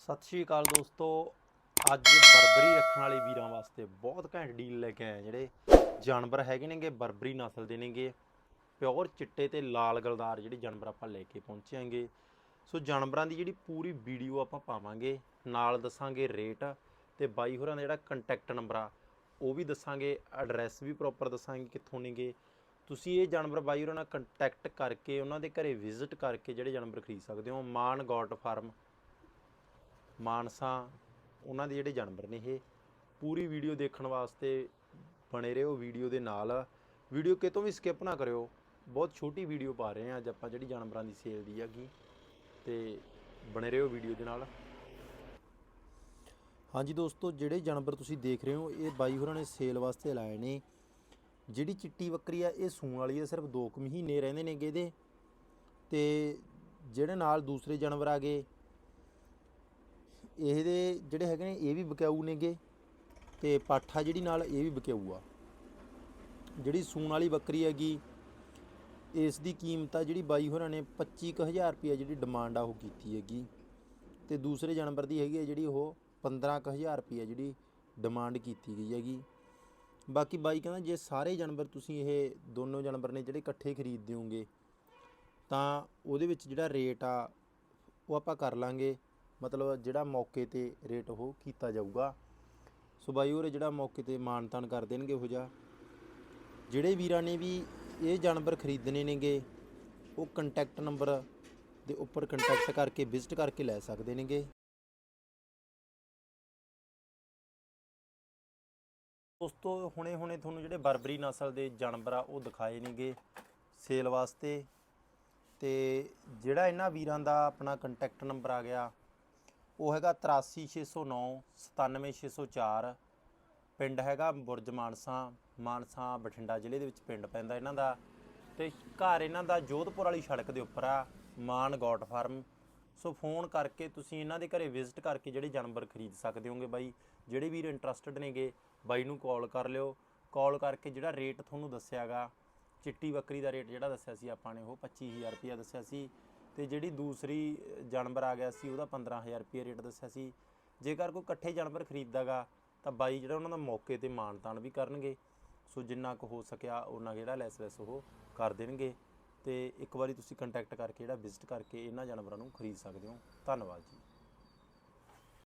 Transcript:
ਸਤਿ ਸ਼੍ਰੀ ਅਕਾਲ ਦੋਸਤੋ। ਅੱਜ ਬਰਬਰੀ ਰੱਖਣ ਵਾਲੇ ਵੀਰਾਂ ਵਾਸਤੇ ਬਹੁਤ ਘੈਂਟ ਡੀਲ ਲੈ ਕੇ ਆਏ ਜਿਹੜੇ ਜਾਨਵਰ ਹੈਗੇ ਨੇਗੇ, ਬਰਬਰੀ ਨਸਲ ਦੇ ਨੇਗੇ। ਪਿਓਰ ਚਿੱਟੇ ਤੇ ਲਾਲ ਗਲਦਾਰ ਜਿਹੜੇ ਜਾਨਵਰ ਆਪਾਂ ਲੈ ਕੇ ਪਹੁੰਚਾਂਗੇ ਸੋ ਜਾਨਵਰਾਂ ਦੀ ਜਿਹੜੀ ਪੂਰੀ ਵੀਡੀਓ ਆਪਾਂ ਪਾਵਾਂਗੇ, ਨਾਲ ਦੱਸਾਂਗੇ ਰੇਟ ਤੇ ਬਾਈ ਹੋਰਾਂ ਦਾ ਜਿਹੜਾ ਕੰਟੈਕਟ ਨੰਬਰ ਆ, ਉਹ ਵੀ ਦੱਸਾਂਗੇ ਐਡਰੈਸ ਵੀ ਪ੍ਰੋਪਰ ਦੱਸਾਂਗੇ ਕਿੱਥੋਂ ਨੇਗੇ। ਤੁਸੀਂ ਇਹ ਜਾਨਵਰ ਬਾਈ ਹੋਰਾਂ ਨਾਲ ਕੰਟੈਕਟ ਕਰਕੇ, ਉਹਨਾਂ ਦੇ ਘਰੇ ਵਿਜ਼ਿਟ ਕਰਕੇ ਜਿਹੜੇ ਜਾਨਵਰ ਖਰੀਦ ਸਕਦੇ ਹੋ, ਮਾਨ ਗੋਟ ਫਾਰਮ ਮਾਨਸਾ, ਉਹਨਾਂ ਦੇ ਜਿਹੜੇ ਜਾਨਵਰ ਨੇ ਇਹ, ਪੂਰੀ ਵੀਡੀਓ ਦੇਖਣ ਵਾਸਤੇ ਬਣੇ ਰਹੋ ਵੀਡੀਓ ਦੇ ਨਾਲ। ਵੀਡੀਓ ਕਿਤੋਂ ਵੀ ਸਕਿਪ ਨਾ ਕਰਿਓ। ਬਹੁਤ ਛੋਟੀ ਵੀਡੀਓ ਪਾ ਰਹੇ ਹਾਂ ਅੱਜ ਆਪਾਂ ਜਿਹੜੀ ਜਾਨਵਰਾਂ ਦੀ ਸੇਲ ਦੀ ਹੈਗੀ। ਤੇ ਬਣੇ ਰਹੋ ਵੀਡੀਓ ਦੇ ਨਾਲ। ਹਾਂਜੀ ਦੋਸਤੋ, ਜਿਹੜੇ ਜਾਨਵਰ ਤੁਸੀਂ ਦੇਖ ਰਹੇ ਹੋ, ਇਹ ਬਾਈ ਹੋਰਾਂ ਨੇ ਸੇਲ ਵਾਸਤੇ ਲਾਏ ਨੇ। ਜਿਹੜੀ ਚਿੱਟੀ ਬੱਕਰੀ ਆ, ਇਹ ਸੂਣ ਵਾਲੀ ਆ, ਸਿਰਫ 2 ਕੁ ਮਹੀਨੇ ਰਹਿੰਦੇ ਨੇਗੇ ਇਹਦੇ। ਤੇ ਜਿਹੜੇ ਨਾਲ ਦੂਸਰੇ ਜਾਨਵਰ ਆ ਗਏ ਇਹਦੇ ਜਿਹੜੇ ਹੈਗੇ ਨੇ, ਇਹ ਵੀ ਵਿਕਾਊ ਨੇਗੇ ਤੇ ਪਾਠਾ ਜਿਹੜੀ ਨਾਲ ਇਹ ਵੀ ਵਿਕਾਊ ਆ। ਜਿਹੜੀ ਸੂਣ ਵਾਲੀ ਬੱਕਰੀ ਹੈਗੀ, ਇਸ ਦੀ ਕੀਮਤ ਆ ਜਿਹੜੀ ਬਾਈ ਹੋਰਾਂ ਨੇ 25000 ਰੁਪਏ ਜਿਹੜੀ ਡਿਮਾਂਡ ਆ ਉਹ ਕੀਤੀ ਹੈਗੀ। ਤੇ ਦੂਸਰੇ ਜਾਨਵਰ ਦੀ ਹੈਗੀ ਆ ਜਿਹੜੀ ਉਹ 15000 ਰੁਪਏ ਜਿਹੜੀ ਡਿਮਾਂਡ ਕੀਤੀ ਗਈ ਹੈਗੀ। ਬਾਕੀ ਬਾਈ ਕਹਿੰਦਾ ਜੇ ਸਾਰੇ ਜਾਨਵਰ ਤੁਸੀਂ ਇਹ ਦੋਨੋਂ ਜਾਨਵਰ ਨੇ ਜਿਹੜੇ ਇਕੱਠੇ ਖਰੀਦ ਹੋਗੇ ਤਾਂ ਉਹਦੇ ਵਿੱਚ ਜਿਹੜਾ ਰੇਟ ਆ ਉਹ ਆਪਾਂ ਕਰ ਲਾਂਗੇ। ਮਤਲਬ ਜਿਹੜਾ ਮੌਕੇ ਤੇ ਰੇਟ ਉਹ ਕੀਤਾ ਜਾਊਗਾ। ਸੋ ਬਾਈ ਹੋਰੇ ਜਿਹੜਾ ਮੌਕੇ ਤੇ ਮਾਨਤਾਨ ਕਰ ਦੇਣਗੇ ਉਹ ਜਾ ਜਿਹੜੇ ਵੀਰਾਂ ਨੇ ਵੀ ਇਹ ਜਾਨਵਰ ਖਰੀਦਣੇ ਨੇਗੇ, ਉਹ ਕੰਟੈਕਟ ਨੰਬਰ ਦੇ ਉੱਪਰ ਕੰਟੈਕਟ ਕਰਕੇ ਵਿਜ਼ਿਟ ਕਰਕੇ ਲੈ ਸਕਦੇ ਨੇਗੇ। ਦੋਸਤੋ ਹੁਣੇ ਹੁਣੇ ਤੁਹਾਨੂੰ ਜਿਹੜੇ ਬਰਬਰੀ ਨਸਲ ਦੇ ਜਾਨਵਰ ਆ, ਉਹ ਦਿਖਾਏ ਨੇਗੇ ਸੇਲ ਵਾਸਤੇ। ਤੇ ਜਿਹੜਾ ਇਹਨਾਂ ਵੀਰਾਂ ਦਾ ਆਪਣਾ ਕੰਟੈਕਟ ਨੰਬਰ ਆ ਗਿਆ ਉਹ ਹੈਗਾ 83609 97604 ਪਿੰਡ ਹੈਗਾ ਬੁਰਜ ਮਾਨਸਾ ਮਾਨਸਾ ਬਠਿੰਡਾ ਜ਼ਿਲ੍ਹੇ ਦੇ ਵਿੱਚ ਪਿੰਡ ਪੈਂਦਾ ਇਹਨਾਂ ਦਾ। ਤੇ ਘਰ ਇਹਨਾਂ ਦਾ ਜੋਧਪੁਰ ਵਾਲੀ ਸੜਕ ਦੇ ਉੱਪਰ ਆ, Maan goat farm. So phone ਕਰਕੇ ਤੁਸੀਂ ਇਹਨਾਂ ਦੇ ਘਰੇ ਵਿਜ਼ਿਟ ਕਰਕੇ ਜਿਹੜੇ ਜਾਨਵਰ ਖਰੀਦ ਸਕਦੇ ਹੋਗੇ ਬਾਈ, ਜਿਹੜੇ ਵੀਰ ਇੰਟਰਸਟਿਡ ਨੇਗੇ, ਬਾਈ ਨੂੰ ਕਾਲ ਕਰ ਲਿਓ। ਕਾਲ ਕਰਕੇ ਜਿਹੜਾ ਰੇਟ ਤੁਹਾਨੂੰ ਦੱਸਿਆਗਾ, ਚਿੱਟੀ ਬੱਕਰੀ ਦਾ ਰੇਟ ਜਿਹੜਾ ਦੱਸਿਆ ਸੀ ਆਪਾਂ ਨੇ, ਉਹ 25000 ਰੁਪਇਆ ਦੱਸਿਆ ਸੀ। ਤੇ ਜਿਹੜੀ ਦੂਸਰੀ ਜਾਨਵਰ ਆ ਗਿਆ ਸੀ, ਉਹਦਾ 15000 ਰੁਪਏ ਰੇਟ ਦੱਸਿਆ ਸੀ। ਜੇਕਰ ਕੋਈ ਇਕੱਠੇ ਜਾਨਵਰ ਖਰੀਦਦਾਗਾ, ਤਾਂ ਬਾਈ ਜਿਹੜਾ ਉਹਨਾਂ ਦਾ ਮੌਕੇ ਤੇ ਮਾਨਤਾਨ ਵੀ ਕਰਨਗੇ। ਸੋ ਜਿੰਨਾ ਕੁ ਹੋ ਸਕਿਆ, ਉਹਨਾਂ ਜਿਹੜਾ ਲੈਸ ਲੈਸ ਉਹ ਕਰ ਦੇਣਗੇ। ਤੇ ਇੱਕ ਵਾਰੀ ਤੁਸੀਂ ਕੰਟੈਕਟ ਕਰਕੇ ਜਿਹੜਾ ਵਿਜ਼ਿਟ ਕਰਕੇ ਇਹਨਾਂ ਜਾਨਵਰਾਂ ਨੂੰ ਖਰੀਦ ਸਕਦੇ ਹੋ। ਧੰਨਵਾਦ ਜੀ।